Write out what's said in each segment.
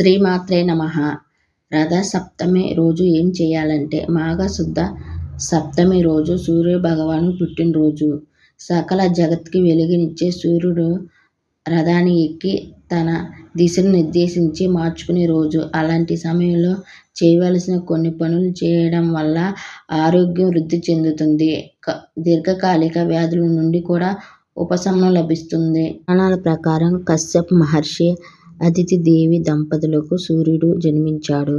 శ్రీమాత్రే నమ. రథ సప్తమి రోజు ఏం చేయాలంటే మాఘశుద్ధ సప్తమి రోజు సూర్య భగవాను పుట్టినరోజు. సకల జగత్కి వెలుగునిచ్చే సూర్యుడు రథాన్ని ఎక్కి తన దిశను నిర్దేశించి మార్చుకునే రోజు. అలాంటి సమయంలో చేయవలసిన కొన్ని పనులు చేయడం వల్ల ఆరోగ్యం వృద్ధి చెందుతుంది. దీర్ఘకాలిక వ్యాధుల నుండి కూడా ఉపశమనం లభిస్తుంది. పురాణాల ప్రకారం కశ్యప్ మహర్షి అతిథి దేవి దంపతులకు సూర్యుడు జన్మించాడు.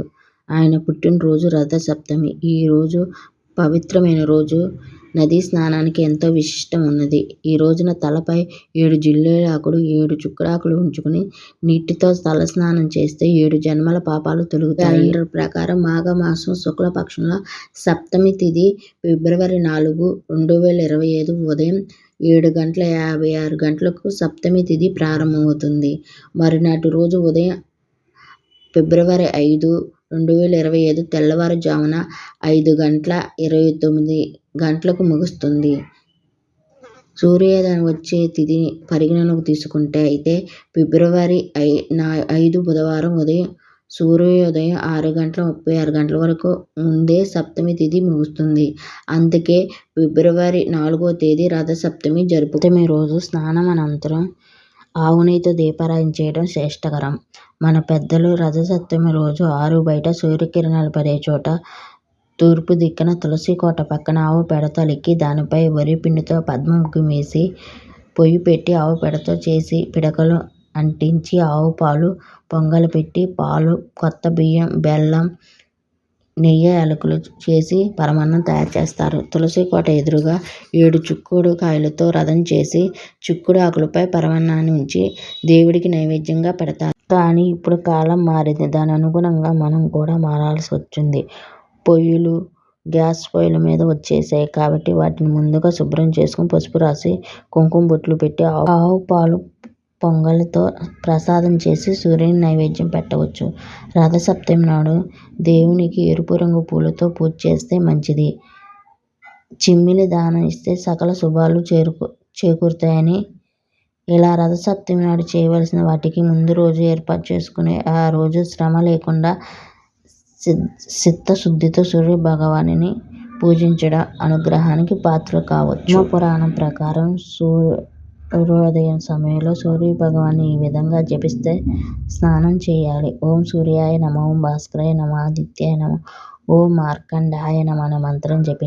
ఆయన పుట్టినరోజు రథ సప్తమి. పవిత్రమైన రోజు. నదీ స్నానానికి ఎంతో విశిష్టం ఉన్నది. ఈ రోజున తలపై ఏడు జిల్లేడాకులు, ఏడు చుక్కడాకులు ఉంచుకుని నీటితో తలస్నానం చేస్తే ఏడు జన్మల పాపాలు తొలగుతాయి. క్యాలెండర్ ప్రకారం మాఘమాసం శుక్లపక్షంలో సప్తమి తిథి ఫిబ్రవరి నాలుగు, రెండు వేల ఇరవై ఐదు ఉదయం ఏడు గంటల యాభై ఆరు గంటలకు సప్తమి తిథి ప్రారంభమవుతుంది. మరునాటి రోజు ఉదయం ఫిబ్రవరి ఐదు, రెండు వేల ఇరవై ఐదు తెల్లవారుజామున ఐదు గంటల ఇరవై తొమ్మిది గంటలకు ముగుస్తుంది. సూర్యోదయం వచ్చే తిథిని పరిగణనలోకి తీసుకుంటే అయితే ఫిబ్రవరి ఐ ఐదు బుధవారం ఉదయం సూర్యోదయం ఆరు గంటల ముప్పై ఆరు గంటల వరకు ముందే సప్తమి తిథి ముగుస్తుంది. అందుకే ఫిబ్రవరి నాలుగో తేదీ రథ సప్తమి రోజు స్నానం అనంతరం ఆవునెయ్యితో దీపారాధన చేయడం శ్రేష్టకరం. మన పెద్దలు రథసప్తమి రోజు ఆరు బయట సూర్యకిరణాలు పడే చోట తూర్పు దిక్కున తులసికోట పక్కన ఆవు పేడతో అలికి దానిపై వరి పిండితో పద్మముఖం వేసి పొయ్యి పెట్టి ఆవు పేడతో చేసి పిడకలు అంటించి ఆవు పాలు పొంగపెట్టి పాలు, కొత్త బియ్యం, బెల్లం, నెయ్యి యాలకులు చేసి పరమాన్నం తయారు చేస్తారు. తులసి కోట ఎదురుగా ఏడు చిక్కుడు కాయలతో రథం చేసి చిక్కుడు ఆకులపై పరమాన్నాన్ని ఉంచి దేవుడికి నైవేద్యంగా పెడతారు. కానీ ఇప్పుడు కాలం మారింది. దాని అనుగుణంగా మనం కూడా మారాల్సి వచ్చింది. పొయ్యిలు గ్యాస్ పొయ్యిల మీద వచ్చేసాయి కాబట్టి వాటిని ముందుగా శుభ్రం చేసుకుని పసుపు రాసి కుంకుమ బొట్లు పెట్టి ఆవు పాలు పొంగలితో ప్రసాదం చేసి సూర్యుని నైవేద్యం పెట్టవచ్చు. రథ సప్తమి నాడు దేవునికి ఎరుపు రంగు పూలతో పూజ చేస్తే మంచిది. చిమ్మిలి దానం ఇస్తే సకల శుభాలు చేరుకు చేకూరుతాయని, ఇలా రథ సప్తమి నాడు చేయవలసిన వాటికి ముందు రోజు ఏర్పాటు చేసుకుని ఆ రోజు శ్రమ లేకుండా చిత్తశుద్ధితో సూర్య భగవానుని పూజించడం అనుగ్రహానికి పాత్రలు కావచ్చు. పురాణం ప్రకారం సూర్య సూర్యోదయం సమయంలో సూర్య భగవానుని ఈ విధంగా జపిస్తే స్నానం చేయాలి. ఓం సూర్యాయ నమ ఓం భాస్కరాయ నమ ఆదిత్యాయ నమ ఓం మార్కండాయ నమ అనే మంత్రం జపి